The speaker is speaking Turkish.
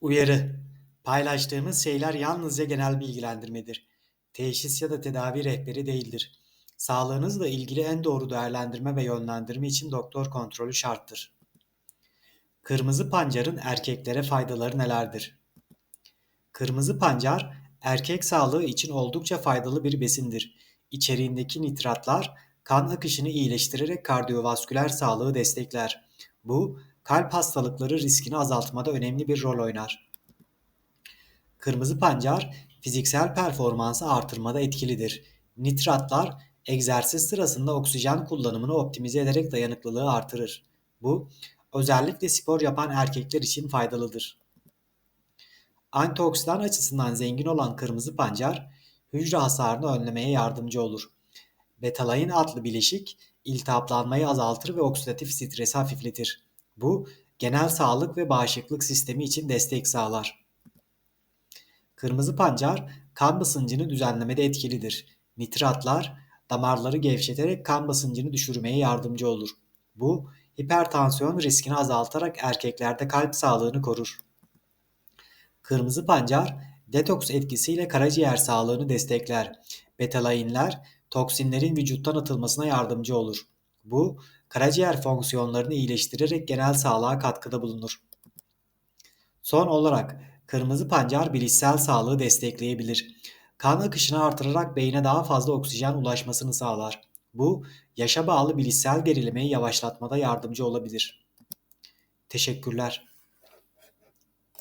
Uyarı: Paylaştığımız şeyler yalnızca genel bilgilendirmedir. Teşhis ya da tedavi rehberi değildir. Sağlığınızla ilgili en doğru değerlendirme ve yönlendirme için doktor kontrolü şarttır. Kırmızı pancarın erkeklere faydaları nelerdir? Kırmızı pancar, erkek sağlığı için oldukça faydalı bir besindir. İçeriğindeki nitratlar kan akışını iyileştirerek kardiyovasküler sağlığı destekler. Bu, kalp hastalıkları riskini azaltmada önemli bir rol oynar. Kırmızı pancar fiziksel performansı artırmada etkilidir. Nitratlar egzersiz sırasında oksijen kullanımını optimize ederek dayanıklılığı artırır. Bu özellikle spor yapan erkekler için faydalıdır. Antioksidan açısından zengin olan kırmızı pancar hücre hasarını önlemeye yardımcı olur. Betalain adlı bileşik iltihaplanmayı azaltır ve oksidatif stresi hafifletir. Bu genel sağlık ve bağışıklık sistemi için destek sağlar. Kırmızı pancar kan basıncını düzenlemede etkilidir. Nitratlar damarları gevşeterek kan basıncını düşürmeye yardımcı olur. Bu hipertansiyon riskini azaltarak erkeklerde kalp sağlığını korur. Kırmızı pancar detoks etkisiyle karaciğer sağlığını destekler. Betalainler toksinlerin vücuttan atılmasına yardımcı olur. Bu karaciğer fonksiyonlarını iyileştirerek genel sağlığa katkıda bulunur. Son olarak kırmızı pancar bilişsel sağlığı destekleyebilir. Kan akışını artırarak beyne daha fazla oksijen ulaşmasını sağlar. Bu yaşa bağlı bilişsel gerilemeyi yavaşlatmada yardımcı olabilir. Teşekkürler.